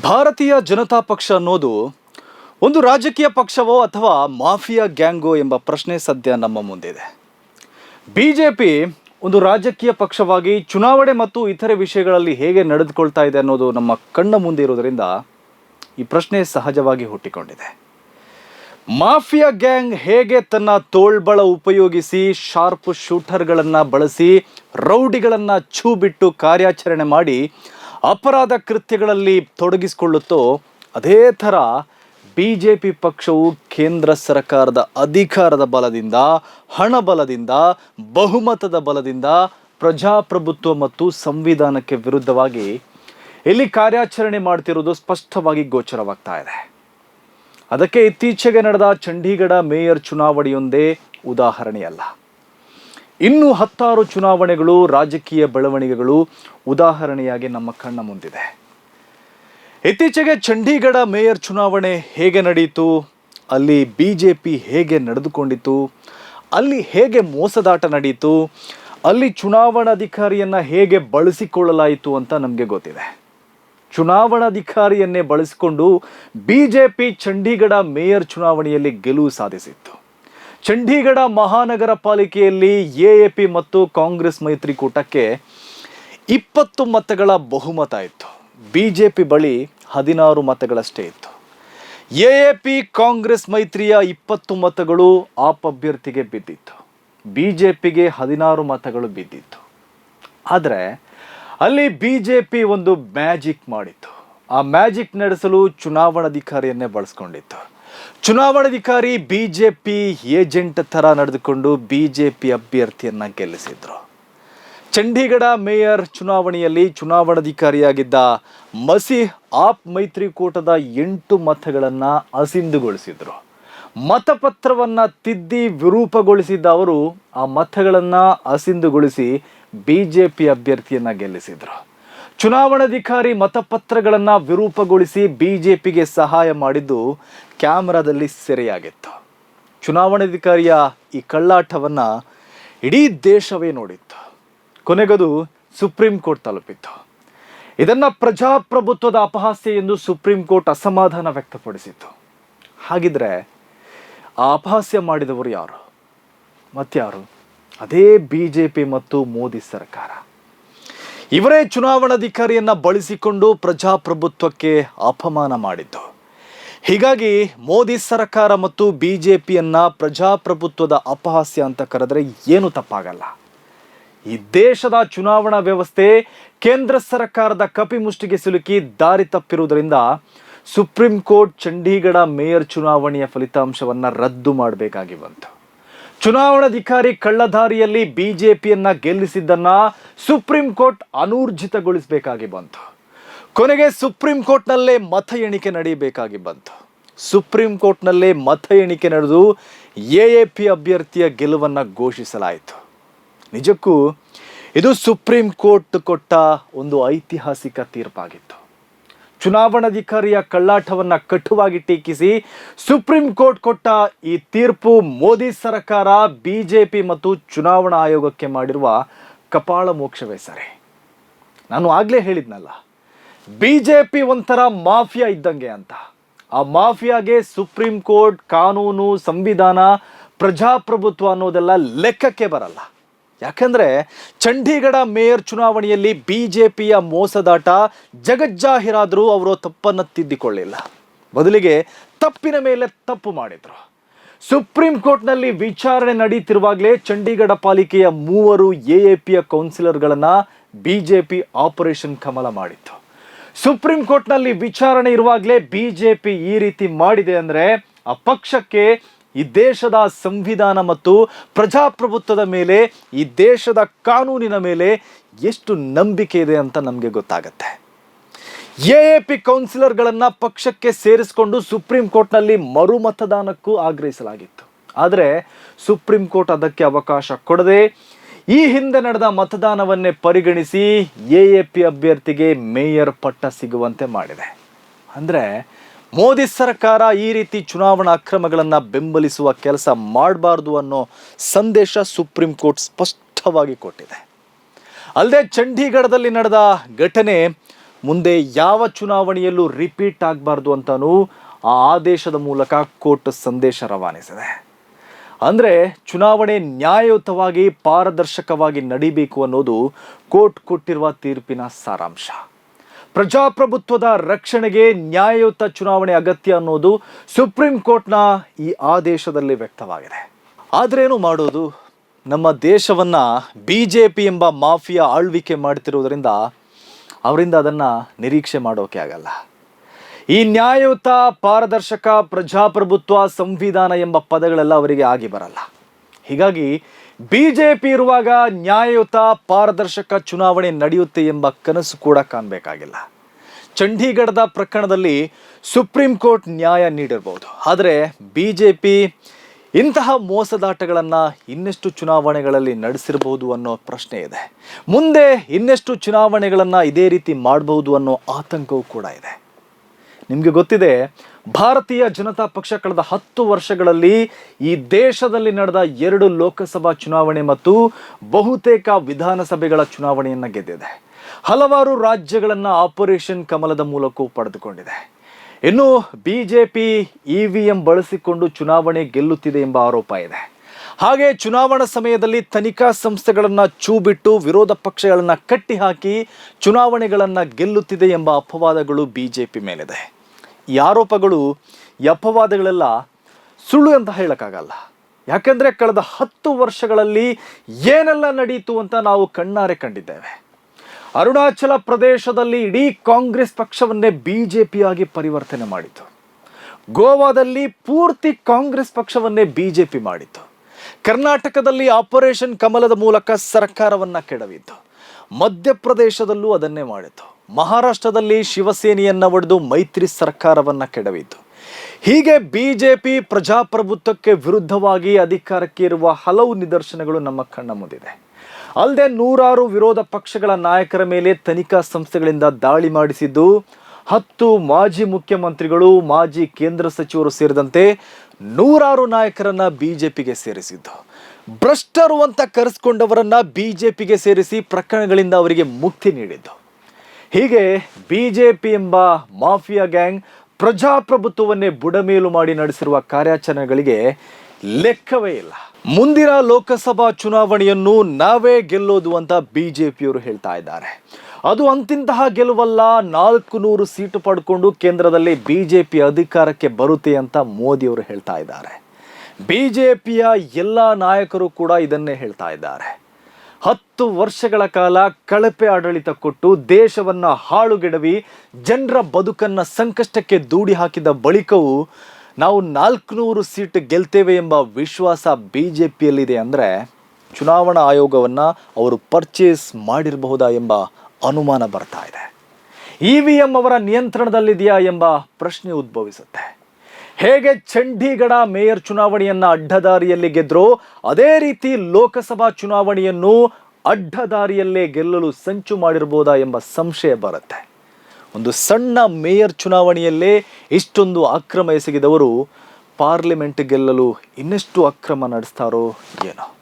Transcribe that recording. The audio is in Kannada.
ಭಾರತೀಯ ಜನತಾ ಪಕ್ಷ ಅನ್ನೋದು ಒಂದು ರಾಜಕೀಯ ಪಕ್ಷವೋ ಅಥವಾ ಮಾಫಿಯಾ ಗ್ಯಾಂಗೋ ಎಂಬ ಪ್ರಶ್ನೆ ಸದ್ಯ ನಮ್ಮ ಮುಂದಿದೆ. ಬಿ ಜೆ ಪಿ ಒಂದು ರಾಜಕೀಯ ಪಕ್ಷವಾಗಿ ಚುನಾವಣೆ ಮತ್ತು ಇತರೆ ವಿಷಯಗಳಲ್ಲಿ ಹೇಗೆ ನಡೆದುಕೊಳ್ತಾ ಇದೆ ಅನ್ನೋದು ನಮ್ಮ ಕಣ್ಣ ಮುಂದೆ ಇರೋದರಿಂದ ಈ ಪ್ರಶ್ನೆ ಸಹಜವಾಗಿ ಹುಟ್ಟಿಕೊಂಡಿದೆ. ಮಾಫಿಯಾ ಗ್ಯಾಂಗ್ ಹೇಗೆ ತನ್ನ ತೋಳ್ಬಳ ಉಪಯೋಗಿಸಿ ಶಾರ್ಪ್ ಶೂಟರ್ಗಳನ್ನು ಬಳಸಿ ರೌಡಿಗಳನ್ನು ಛೂ ಬಿಟ್ಟು ಕಾರ್ಯಾಚರಣೆ ಮಾಡಿ ಅಪರಾಧ ಕೃತ್ಯಗಳಲ್ಲಿ ತೊಡಗಿಸಿಕೊಳ್ಳುತ್ತೋ, ಅದೇ ಥರ ಬಿ ಜೆ ಪಿ ಪಕ್ಷವು ಕೇಂದ್ರ ಸರ್ಕಾರದ ಅಧಿಕಾರದ ಬಲದಿಂದ, ಹಣ ಬಲದಿಂದ, ಬಹುಮತದ ಬಲದಿಂದ ಪ್ರಜಾಪ್ರಭುತ್ವ ಮತ್ತು ಸಂವಿಧಾನಕ್ಕೆ ವಿರುದ್ಧವಾಗಿ ಇಲ್ಲಿ ಕಾರ್ಯಾಚರಣೆ ಮಾಡ್ತಿರೋದು ಸ್ಪಷ್ಟವಾಗಿ ಗೋಚರವಾಗ್ತಾ ಇದೆ. ಅದಕ್ಕೆ ಇತ್ತೀಚೆಗೆ ನಡೆದ ಚಂಡೀಗಢ ಮೇಯರ್ ಚುನಾವಣೆಯೊಂದೇ ಉದಾಹರಣೆಯಲ್ಲ. ಇನ್ನು ಹತ್ತಾರು ಚುನಾವಣೆಗಳು, ರಾಜಕೀಯ ಬೆಳವಣಿಗೆಗಳು ಉದಾಹರಣೆಯಾಗಿ ನಮ್ಮ ಕಣ್ಣ ಮುಂದಿದೆ. ಇತ್ತೀಚೆಗೆ ಚಂಡೀಗಢ ಮೇಯರ್ ಚುನಾವಣೆ ಹೇಗೆ ನಡೆಯಿತು ಅಲ್ಲಿ ಬಿ ಜೆ ಪಿ ಹೇಗೆ ನಡೆದುಕೊಂಡಿತು? ಅಲ್ಲಿ ಹೇಗೆ ಮೋಸದಾಟ ನಡೆಯಿತು ಅಲ್ಲಿ ಚುನಾವಣಾಧಿಕಾರಿಯನ್ನು ಹೇಗೆ ಬಳಸಿಕೊಳ್ಳಲಾಯಿತು ಅಂತ ನಮಗೆ ಗೊತ್ತಿದೆ. ಚುನಾವಣಾಧಿಕಾರಿಯನ್ನೇ ಬಳಸಿಕೊಂಡು B J P Chandigarh mayor ಚುನಾವಣೆಯಲ್ಲಿ ಗೆಲುವು ಸಾಧಿಸಿತ್ತು. ಚಂಡೀಗಢ ಮಹಾನಗರ ಪಾಲಿಕೆಯಲ್ಲಿ ಎ ಎ ಪಿ ಮತ್ತು ಕಾಂಗ್ರೆಸ್ ಮೈತ್ರಿಕೂಟಕ್ಕೆ ಇಪ್ಪತ್ತು ಮತಗಳ ಬಹುಮತ ಇತ್ತು. ಬಿ ಜೆ ಪಿ ಬಳಿ ಹದಿನಾರು ಮತಗಳಷ್ಟೇ ಇತ್ತು. ಎ ಎ ಪಿ ಕಾಂಗ್ರೆಸ್ ಮೈತ್ರಿಯ ಇಪ್ಪತ್ತು ಮತಗಳು ಆಪ್ ಅಭ್ಯರ್ಥಿಗೆ ಬಿದ್ದಿತ್ತು. ಬಿ ಜೆ ಪಿಗೆ ಹದಿನಾರು ಮತಗಳು ಬಿದ್ದಿತ್ತು. ಆದರೆ ಅಲ್ಲಿ ಬಿ ಜೆ ಪಿ ಒಂದು ಮ್ಯಾಜಿಕ್ ಮಾಡಿತ್ತು. ಆ ಮ್ಯಾಜಿಕ್ ನಡೆಸಲು ಚುನಾವಣಾಧಿಕಾರಿಯನ್ನೇ ಬಳಸ್ಕೊಂಡಿತ್ತು. ಚುನಾವಣಾಧಿಕಾರಿ ಬಿ ಜೆ ಪಿ ಏಜೆಂಟ್ ಥರ ನಡೆದುಕೊಂಡು ಬಿ ಜೆ ಪಿ ಅಭ್ಯರ್ಥಿಯನ್ನು ಗೆಲ್ಲಿಸಿದ್ರು. ಚಂಡೀಗಢ ಮೇಯರ್ ಚುನಾವಣೆಯಲ್ಲಿ ಚುನಾವಣಾಧಿಕಾರಿಯಾಗಿದ್ದ ಮಸೀಹ್ ಆಪ್ ಮೈತ್ರಿಕೂಟದ ಎಂಟು ಮತಗಳನ್ನು ಅಸಿಂಧುಗೊಳಿಸಿದ್ರು. ಮತಪತ್ರವನ್ನು ತಿದ್ದಿ ವಿರೂಪಗೊಳಿಸಿದ್ದ ಅವರು ಆ ಮತಗಳನ್ನು ಅಸಿಂಧುಗೊಳಿಸಿ ಬಿ ಜೆ ಪಿ ಅಭ್ಯರ್ಥಿಯನ್ನು ಗೆಲ್ಲಿಸಿದ್ರು. ಚುನಾವಣಾಧಿಕಾರಿ ಮತಪತ್ರಗಳನ್ನು ವಿರೂಪಗೊಳಿಸಿ ಬಿಜೆಪಿಗೆ ಸಹಾಯ ಮಾಡಿದ್ದು ಕ್ಯಾಮರಾದಲ್ಲಿ ಸೆರೆಯಾಗಿತ್ತು. ಚುನಾವಣಾಧಿಕಾರಿಯ ಈ ಕಳ್ಳಾಟವನ್ನು ಇಡೀ ದೇಶವೇ ನೋಡಿತ್ತು. ಕೊನೆಗದು ಸುಪ್ರೀಂ ಕೋರ್ಟ್ ತಲುಪಿತ್ತು. ಇದನ್ನು ಪ್ರಜಾಪ್ರಭುತ್ವದ ಅಪಹಾಸ್ಯ ಎಂದು ಸುಪ್ರೀಂ ಕೋರ್ಟ್ ಅಸಮಾಧಾನ ವ್ಯಕ್ತಪಡಿಸಿತ್ತು. ಹಾಗಿದ್ರೆ ಆ ಅಪಹಾಸ್ಯ ಮಾಡಿದವರು ಯಾರು? ಮತ್ಯಾರು ಅದೇ ಬಿ ಜೆ ಪಿ ಮತ್ತು ಮೋದಿ ಸರ್ಕಾರ. ಇವರೇ ಚುನಾವಣಾಧಿಕಾರಿಯನ್ನ ಬಳಸಿಕೊಂಡು ಪ್ರಜಾಪ್ರಭುತ್ವಕ್ಕೆ ಅಪಮಾನ ಮಾಡಿದ್ದು. ಹೀಗಾಗಿ ಮೋದಿ ಸರ್ಕಾರ ಮತ್ತು ಬಿ ಜೆ ಪಿಯನ್ನು ಪ್ರಜಾಪ್ರಭುತ್ವದ ಅಪಹಾಸ್ಯ ಅಂತ ಕರೆದ್ರೆ ಏನು ತಪ್ಪಾಗಲ್ಲ. ಈ ದೇಶದ ಚುನಾವಣಾ ವ್ಯವಸ್ಥೆ ಕೇಂದ್ರ ಸರ್ಕಾರದ ಕಪಿಮುಷ್ಟಿಗೆ ಸಿಲುಕಿ ದಾರಿ ತಪ್ಪಿರುವುದರಿಂದ ಸುಪ್ರೀಂ ಕೋರ್ಟ್ ಚಂಡೀಗಢ ಮೇಯರ್ ಚುನಾವಣೆಯ ಫಲಿತಾಂಶವನ್ನ ರದ್ದು ಮಾಡಬೇಕಾಗಿ ಬಂತು. ಚುನಾವಣಾಧಿಕಾರಿ ಕಳ್ಳದಾರಿಯಲ್ಲಿ ಬಿಜೆಪಿಯನ್ನ ಗೆಲ್ಲಿಸಿದ್ದನ್ನ ಸುಪ್ರೀಂ ಕೋರ್ಟ್ ಅನೂರ್ಜಿತಗೊಳಿಸಬೇಕಾಗಿ ಬಂತು. ಕೊನೆಗೆ ಸುಪ್ರೀಂ ಕೋರ್ಟ್ನಲ್ಲೇ ಮತ ಎಣಿಕೆ ನಡೆಯಬೇಕಾಗಿ ಬಂತು. ಸುಪ್ರೀಂ ಕೋರ್ಟ್ನಲ್ಲೇ ಮತ ಎಣಿಕೆ ನಡೆದು ಎ ಎ ಪಿ ಅಭ್ಯರ್ಥಿಯ ಗೆಲುವನ್ನ ಘೋಷಿಸಲಾಯಿತು. ನಿಜಕ್ಕೂ ಇದು ಸುಪ್ರೀಂ ಕೋರ್ಟ್ ಕೊಟ್ಟ ಒಂದು ಐತಿಹಾಸಿಕ ತೀರ್ಪಾಗಿತ್ತು. ಚುನಾವಣಾಧಿಕಾರಿಯ ಕಳ್ಳಾಟವನ್ನು ಕಟುವಾಗಿ ಟೀಕಿಸಿ ಸುಪ್ರೀಂ ಕೋರ್ಟ್ ಕೊಟ್ಟ ಈ ತೀರ್ಪು ಮೋದಿ ಸರ್ಕಾರ, ಬಿಜೆಪಿ ಮತ್ತು ಚುನಾವಣಾ ಆಯೋಗಕ್ಕೆ ಮಾಡಿರುವ ಕಪಾಳ ಮೋಕ್ಷವೇ ಸರಿ. ನಾನು ಆಗಲೇ ಹೇಳಿದ್ನಲ್ಲ, ಬಿಜೆಪಿ ಒಂಥರ ಮಾಫಿಯಾ ಇದ್ದಂಗೆ ಅಂತ. ಆ ಮಾಫಿಯಾಗೆ ಸುಪ್ರೀಂ ಕೋರ್ಟ್, ಕಾನೂನು, ಸಂವಿಧಾನ, ಪ್ರಜಾಪ್ರಭುತ್ವ ಅನ್ನೋದೆಲ್ಲ ಲೆಕ್ಕಕ್ಕೆ ಬರಲ್ಲ. ಯಾಕಂದ್ರೆ ಚಂಡೀಗಢ ಮೇಯರ್ ಚುನಾವಣೆಯಲ್ಲಿ ಬಿಜೆಪಿಯ ಮೋಸದಾಟ ಜಗಜ್ಜಾಹಿರಾದರೂ ಅವರು ತಪ್ಪನ್ನು ತಿದ್ದಿಕೊಳ್ಳಿಲ್ಲ. ಬದಲಿಗೆ ತಪ್ಪಿನ ಮೇಲೆ ತಪ್ಪು ಮಾಡಿದ್ರು. ಸುಪ್ರೀಂ ಕೋರ್ಟ್ನಲ್ಲಿ ವಿಚಾರಣೆ ನಡೀತಿರುವಾಗಲೇ ಚಂಡೀಗಢ ಪಾಲಿಕೆಯ ಮೂವರು ಎ ಎ ಪಿಯ ಕೌನ್ಸಿಲರ್ಗಳನ್ನ ಬಿಜೆಪಿ ಆಪರೇಷನ್ ಕಮಲ ಮಾಡಿತ್ತು. ಸುಪ್ರೀಂ ಕೋರ್ಟ್ನಲ್ಲಿ ವಿಚಾರಣೆ ಇರುವಾಗಲೇ ಬಿಜೆಪಿ ಈ ರೀತಿ ಮಾಡಿದೆ ಅಂದ್ರೆ ಆ ಪಕ್ಷಕ್ಕೆ ಈ ದೇಶದ ಸಂವಿಧಾನ ಮತ್ತು ಪ್ರಜಾಪ್ರಭುತ್ವದ ಮೇಲೆ, ಈ ದೇಶದ ಕಾನೂನಿನ ಮೇಲೆ ಎಷ್ಟು ನಂಬಿಕೆ ಇದೆ ಅಂತ ನಮಗೆ ಗೊತ್ತಾಗತ್ತೆ. ಎ ಎ ಪಿ ಕೌನ್ಸಿಲರ್ಗಳನ್ನು ಪಕ್ಷಕ್ಕೆ ಸೇರಿಸಿಕೊಂಡು ಸುಪ್ರೀಂ ಕೋರ್ಟ್ನಲ್ಲಿ ಮರು ಮತದಾನಕ್ಕೂ ಆಗ್ರಹಿಸಲಾಗಿತ್ತು. ಆದರೆ ಸುಪ್ರೀಂ ಕೋರ್ಟ್ ಅದಕ್ಕೆ ಅವಕಾಶ ಕೊಡದೆ ಈ ಹಿಂದೆ ನಡೆದ ಮತದಾನವನ್ನೇ ಪರಿಗಣಿಸಿ ಎ ಎ ಪಿ ಅಭ್ಯರ್ಥಿಗೆ ಮೇಯರ್ ಪಟ್ಟ ಸಿಗುವಂತೆ ಮಾಡಿದೆ. ಅಂದರೆ ಮೋದಿ ಸರ್ಕಾರ ಈ ರೀತಿ ಚುನಾವಣಾ ಅಕ್ರಮಗಳನ್ನು ಬೆಂಬಲಿಸುವ ಕೆಲಸ ಮಾಡಬಾರ್ದು ಅನ್ನೋ ಸಂದೇಶ ಸುಪ್ರೀಂ ಕೋರ್ಟ್ ಸ್ಪಷ್ಟವಾಗಿ ಕೊಟ್ಟಿದೆ. ಅಲ್ಲದೆ ಚಂಡೀಗಢದಲ್ಲಿ ನಡೆದ ಘಟನೆ ಮುಂದೆ ಯಾವ ಚುನಾವಣೆಯಲ್ಲೂ ರಿಪೀಟ್ ಆಗಬಾರ್ದು ಅಂತಲೂ ಆ ಆದೇಶದ ಮೂಲಕ ಕೋರ್ಟ್ ಸಂದೇಶ ರವಾನಿಸಿದೆ. ಅಂದರೆ ಚುನಾವಣೆ ನ್ಯಾಯಯುತವಾಗಿ ಪಾರದರ್ಶಕವಾಗಿ ನಡಿಬೇಕು ಅನ್ನೋದು ಕೋರ್ಟ್ ಕೊಟ್ಟಿರುವ ತೀರ್ಪಿನ ಸಾರಾಂಶ. ಪ್ರಜಾಪ್ರಭುತ್ವದ ರಕ್ಷಣೆಗೆ ನ್ಯಾಯಯುತ ಚುನಾವಣೆ ಅಗತ್ಯ ಅನ್ನೋದು ಸುಪ್ರೀಂ ಕೋರ್ಟ್ನ ಈ ಆದೇಶದಲ್ಲಿ ವ್ಯಕ್ತವಾಗಿದೆ. ಆದ್ರೇನು ಮಾಡೋದು? ನಮ್ಮ ದೇಶವನ್ನ ಬಿ ಜೆ ಪಿ ಎಂಬ ಮಾಫಿಯಾ ಆಳ್ವಿಕೆ ಮಾಡ್ತಿರೋದ್ರಿಂದ ಅವರಿಂದ ಅದನ್ನು ನಿರೀಕ್ಷೆ ಮಾಡೋಕೆ ಆಗಲ್ಲ. ಈ ನ್ಯಾಯಯುತ ಪಾರದರ್ಶಕ ಪ್ರಜಾಪ್ರಭುತ್ವ ಸಂವಿಧಾನ ಎಂಬ ಪದಗಳೆಲ್ಲ ಅವರಿಗೆ ಆಗಿ ಬರಲ್ಲ. ಹೀಗಾಗಿ ಬಿ ಜೆ ಪಿ ಇರುವಾಗ ನ್ಯಾಯಯುತ ಪಾರದರ್ಶಕ ಚುನಾವಣೆ ನಡೆಯುತ್ತೆ ಎಂಬ ಕನಸು ಕೂಡ ಕಾಣಬೇಕಾಗಿಲ್ಲ. ಚಂಡೀಗಢದ ಪ್ರಕರಣದಲ್ಲಿ ಸುಪ್ರೀಂ ಕೋರ್ಟ್ ನ್ಯಾಯ ನೀಡಿರಬಹುದು ಆದರೆ ಬಿ ಜೆ ಪಿ ಇಂತಹ ಮೋಸದಾಟಗಳನ್ನು ಇನ್ನೆಷ್ಟು ಚುನಾವಣೆಗಳಲ್ಲಿ ನಡೆಸಿರಬಹುದು ಅನ್ನೋ ಪ್ರಶ್ನೆ ಇದೆ. ಮುಂದೆ ಇನ್ನೆಷ್ಟು ಚುನಾವಣೆಗಳನ್ನು ಇದೇ ರೀತಿ ಮಾಡಬಹುದು ಅನ್ನೋ ಆತಂಕವೂ ಕೂಡ ಇದೆ. ನಿಮಗೆ ಗೊತ್ತಿದೆ, ಭಾರತೀಯ ಜನತಾ ಪಕ್ಷ ಕಳೆದ ಹತ್ತು ವರ್ಷಗಳಲ್ಲಿ ಈ ದೇಶದಲ್ಲಿ ನಡೆದ ಎರಡು ಲೋಕಸಭಾ ಚುನಾವಣೆ ಮತ್ತು ಬಹುತೇಕ ವಿಧಾನಸಭೆಗಳ ಚುನಾವಣೆಯನ್ನು ಗೆದ್ದಿದೆ. ಹಲವಾರು ರಾಜ್ಯಗಳನ್ನು ಆಪರೇಷನ್ ಕಮಲದ ಮೂಲಕವೂ ಪಡೆದುಕೊಂಡಿದೆ. ಇನ್ನು B J P E V M ಬಳಸಿಕೊಂಡು ಚುನಾವಣೆ ಗೆಲ್ಲುತ್ತಿದೆ ಎಂಬ ಆರೋಪ ಇದೆ. ಹಾಗೆ ಚುನಾವಣಾ ಸಮಯದಲ್ಲಿ ತನಿಖಾ ಸಂಸ್ಥೆಗಳನ್ನು ಚೂಬಿಟ್ಟು ವಿರೋಧ ಪಕ್ಷಗಳನ್ನು ಕಟ್ಟಿಹಾಕಿ ಚುನಾವಣೆಗಳನ್ನು ಗೆಲ್ಲುತ್ತಿದೆ ಎಂಬ ಅಪವಾದಗಳು ಬಿ ಜೆ ಪಿ ಮೇಲಿದೆ. ಈ ಆರೋಪಗಳು ಈ ಅಪವಾದಗಳೆಲ್ಲ ಸುಳ್ಳು ಅಂತ ಹೇಳೋಕ್ಕಾಗಲ್ಲ. ಯಾಕೆಂದರೆ ಕಳೆದ ಹತ್ತು ವರ್ಷಗಳಲ್ಲಿ ಏನೆಲ್ಲ ನಡೀತು ಅಂತ ನಾವು ಕಣ್ಣಾರೆ ಕಂಡಿದ್ದೇವೆ. ಅರುಣಾಚಲ ಪ್ರದೇಶದಲ್ಲಿ ಇಡೀ ಕಾಂಗ್ರೆಸ್ ಪಕ್ಷವನ್ನೇ ಬಿ ಜೆ ಪಿಯಾಗಿ ಪರಿವರ್ತನೆ ಮಾಡಿತು ಗೋವಾದಲ್ಲಿ ಪೂರ್ತಿ ಕಾಂಗ್ರೆಸ್ ಪಕ್ಷವನ್ನೇ ಬಿ ಜೆ ಪಿ ಮಾಡಿತು ಕರ್ನಾಟಕದಲ್ಲಿ ಆಪರೇಷನ್ ಕಮಲದ ಮೂಲಕ ಸರ್ಕಾರವನ್ನ ಕೆಡವಿದ್ದು ಮಧ್ಯಪ್ರದೇಶದಲ್ಲೂ ಅದನ್ನೇ ಮಾಡಿತು ಮಹಾರಾಷ್ಟ್ರದಲ್ಲಿ ಶಿವಸೇನೆಯನ್ನ ಒಡೆದು ಮೈತ್ರಿ ಸರ್ಕಾರವನ್ನ ಕೆಡವಿತು ಹೀಗೆ ಬಿಜೆಪಿ ಪ್ರಜಾಪ್ರಭುತ್ವಕ್ಕೆ ವಿರುದ್ಧವಾಗಿ ಅಧಿಕಾರಕ್ಕೆ ಇರುವ ಹಲವು ನಿದರ್ಶನಗಳು ನಮ್ಮ ಕಣ್ಣ ಮುಂದಿದೆ. ಅಲ್ಲದೆ ನೂರಾರು ವಿರೋಧ ಪಕ್ಷಗಳ ನಾಯಕರ ಮೇಲೆ ತನಿಖಾ ಸಂಸ್ಥೆಗಳಿಂದ ದಾಳಿ ಮಾಡಿಸಿದ್ದು, ಹತ್ತು ಮಾಜಿ ಮುಖ್ಯಮಂತ್ರಿಗಳು, ಮಾಜಿ ಕೇಂದ್ರ ಸಚಿವರು ಸೇರಿದಂತೆ ನೂರಾರು ನಾಯಕರನ್ನ ಬಿಜೆಪಿಗೆ ಸೇರಿಸಿದ್ದು. ಭ್ರಷ್ಟರು ಅಂತ ಕರೆಸ್ಕೊಂಡವರನ್ನ ಬಿಜೆಪಿಗೆ ಸೇರಿಸಿ ಪ್ರಕರಣಗಳಿಂದ ಅವರಿಗೆ ಮುಕ್ತಿ ನೀಡಿದ್ದು. ಹೀಗೆ ಬಿಜೆಪಿ ಎಂಬ ಮಾಫಿಯಾ ಗ್ಯಾಂಗ್ ಪ್ರಜಾಪ್ರಭುತ್ವವನ್ನೇ ಬುಡಮೇಲು ಮಾಡಿ ನಡೆಸಿರುವ ಕಾರ್ಯಾಚರಣೆಗಳಿಗೆ ಲೆಕ್ಕವೇ ಇಲ್ಲ. ಮುಂದಿನ ಲೋಕಸಭಾ ಚುನಾವಣೆಯನ್ನು ನಾವೇ ಗೆಲ್ಲೋದು ಅಂತ ಬಿಜೆಪಿಯವರು ಹೇಳ್ತಾ ಇದ್ದಾರೆ. ಅದು ಅಂತಿಂತಹ ಗೆಲುವಲ್ಲ. ನಾಲ್ಕು ನೂರು ಸೀಟು ಪಡ್ಕೊಂಡು ಕೇಂದ್ರದಲ್ಲಿ ಬಿ ಜೆ ಪಿ ಅಧಿಕಾರಕ್ಕೆ ಬರುತ್ತೆ ಅಂತ ಮೋದಿಯವರು ಹೇಳ್ತಾ ಇದ್ದಾರೆ. ಬಿ ಜೆ ಪಿಯ ಎಲ್ಲ ನಾಯಕರು ಕೂಡ ಇದನ್ನೇ ಹೇಳ್ತಾ ಇದ್ದಾರೆ. ಹತ್ತು ವರ್ಷಗಳ ಕಾಲ ಕಳಪೆ ಆಡಳಿತ ಕೊಟ್ಟು ದೇಶವನ್ನ ಹಾಳುಗೆಡವಿ, ಜನರ ಬದುಕನ್ನ ಸಂಕಷ್ಟಕ್ಕೆ ದೂಡಿ ಹಾಕಿದ ಬಳಿಕವೂ ನಾವು ನಾಲ್ಕುನೂರು ಸೀಟ್ ಗೆಲ್ತೇವೆ ಎಂಬ ವಿಶ್ವಾಸ ಬಿ ಜೆ ಪಿಯಲ್ಲಿದೆ ಅಂದರೆ ಚುನಾವಣಾ ಆಯೋಗವನ್ನು ಅವರು ಪರ್ಚೇಸ್ ಮಾಡಿರಬಹುದಾ ಎಂಬ ಅನುಮಾನ ಬರ್ತಾ ಇದೆ. ಇ ವಿ ಎಂ ಅವರ ನಿಯಂತ್ರಣದಲ್ಲಿದೆಯಾ ಎಂಬ ಪ್ರಶ್ನೆ ಉದ್ಭವಿಸುತ್ತೆ. ಹೇಗೆ ಚಂಡೀಗಢ ಮೇಯರ್ ಚುನಾವಣೆಯನ್ನ ಅಡ್ಡದಾರಿಯಲ್ಲಿ ಗೆದ್ರೋ, ಅದೇ ರೀತಿ ಲೋಕಸಭಾ ಚುನಾವಣೆಯನ್ನು ಅಡ್ಡದಾರಿಯಲ್ಲೇ ಗೆಲ್ಲಲು ಸಂಚು ಮಾಡಿರ್ಬೋದಾ ಎಂಬ ಸಂಶಯ ಬರುತ್ತೆ. ಒಂದು ಸಣ್ಣ ಮೇಯರ್ ಚುನಾವಣೆಯಲ್ಲೇ ಇಷ್ಟೊಂದು ಅಕ್ರಮ ಎಸಗಿದವರು ಪಾರ್ಲಿಮೆಂಟ್ ಗೆಲ್ಲಲು ಇನ್ನೆಷ್ಟು ಅಕ್ರಮ ನಡೆಸ್ತಾರೋ ಏನೋ.